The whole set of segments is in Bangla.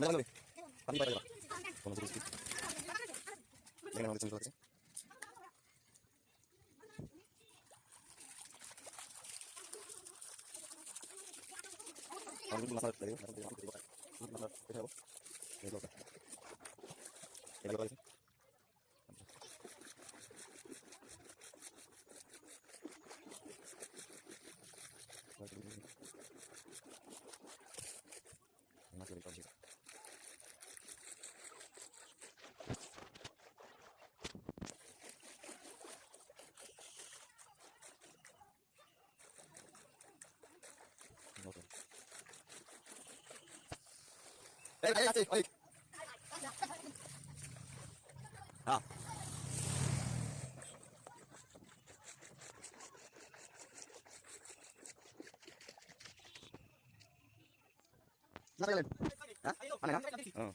মেলা লাগবে পানি পাই দেবা কোন জিনিস কি দেখেন আমাদের চিন্তা লাগছে আমি কিন্তু মাথা লাগে আমি কিন্তু মাথা মাথা পেটে যাব এই লোকটা এই Eh, ayo, ayo, ayo. Ah. Mana kalian? Hah? Mana kan? Oh.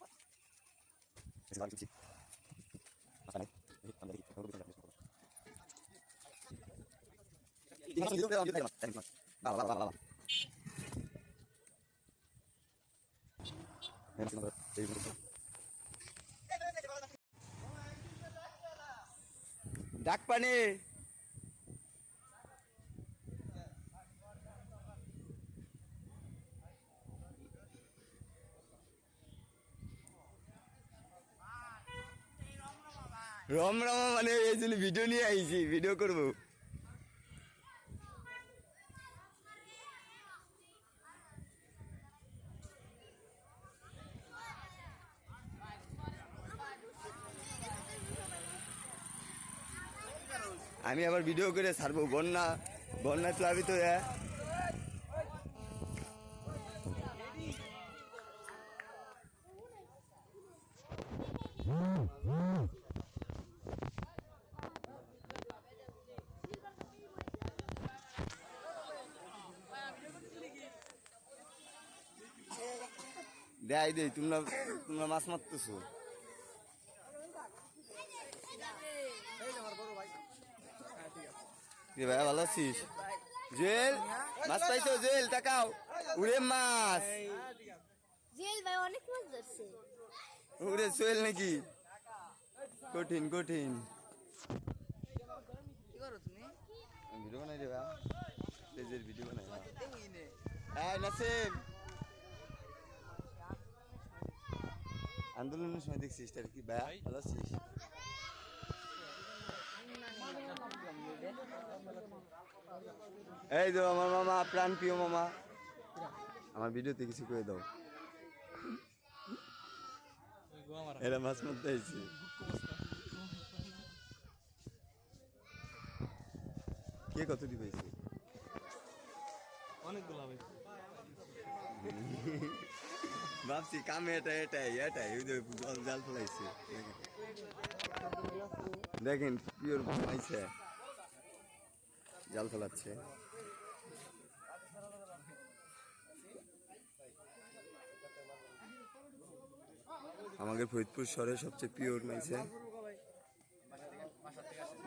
Masih lagi cuci. Makan nih. Ini tambah dikit. Kalau bisa enggak bisa. Ini langsung ডাক পানি। রম রমা মানে ভিডিও নিয়ে আইছি ভিডিও করব। আমি আবার ভিডিও করে ছাড়বো, বন্যা বন্যা প্লাবিত হয়ে। দেয় দে তোমরা তোমরা মাছ মারতেছো। কি ভাই ভালো আছিস? জুয়েল মাছ পাইছো? জুয়েল টাকাও উড়ে মাছ। জেল ভাই অনেক মাছ ধরছে। উড়ে সোয়েল নাকি? কঠিন কঠিন। কি করো তুমি? ভিডিও বানাই রে ভাই। পেজের ভিডিও বানাই। না দেখি নে এই নাসিম। আন্দোলনের সময় দেখছিস তার কি ভাই? ভালো আছিস? এই তো আমার মামা প্রাণ প্রিয় মামা। আমার ভিডিওতে কিছু করে দাও। এরা মাছ মারতে আইছে। কে কত দি পাইছে অনেকগুলো ভাবছি কামে এটা এটাই এটাই। ওই যে জল জাল ফেলাইছে। দেখেন। পিওর ফেলাইছে জাল ফেলাচ্ছে আমাদের ফরিদপুর শহরে সবচেয়ে পিওর মাইছে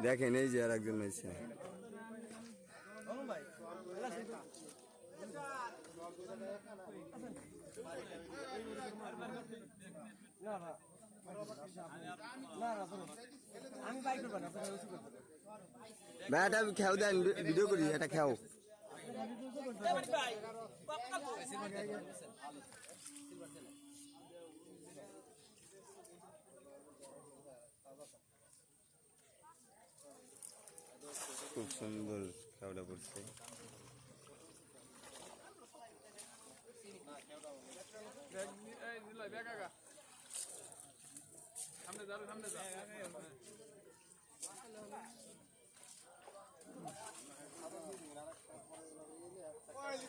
দেখেন, এই যে আর একজন মাইছে আমি বাইক করব না ভাই এটা খেয়াও দেন ভিডিও করি এটা খেয়াও খুব সুন্দর খেয়াটা পড়ছে সামনে যাবে সামনে যা।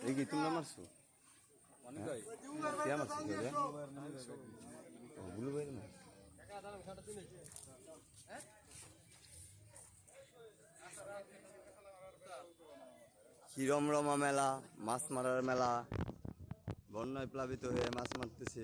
কি তোমরা মারছো কে মারছো কে রে? ও, বুলু ভাই না? হিরম রমা মেলা মাছ মারার মেলা বন্যায় প্লাবিত হয়ে মাছ মারতেছে।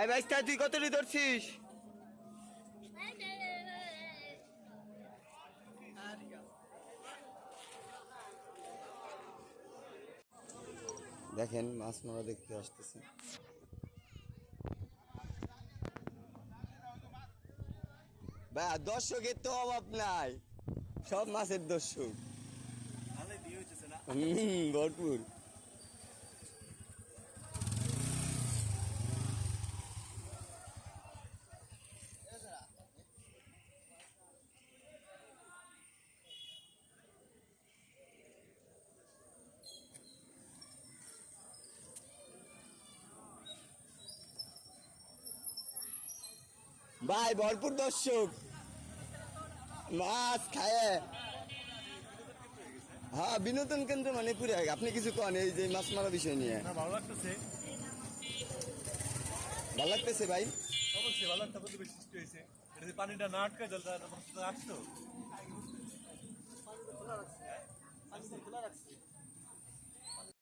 এই ভাইস্তা তুই কত কতটি ধরছিস? দেখেন মাছ মারা দেখতে আসতেছে। ভাই দর্শকের তো অভাব নাই। সব মাছের দর্শক। হম ভরপুর। ভাই ভরপুর দর্শক। মাছ খায়। হ্যাঁ বিনোদন কেন্দ্র মানে পুরে আপনি কিছু কন এই যে মাছ মারা বিষয় নিয়ে? ভালো লাগতেছে। ভালো লাগতেছে ভাই? অবশ্যই ভালো পরিবেশ সৃষ্টি হয়েছে। এটা যদি পানিটা না আটকায় জলটা আসতো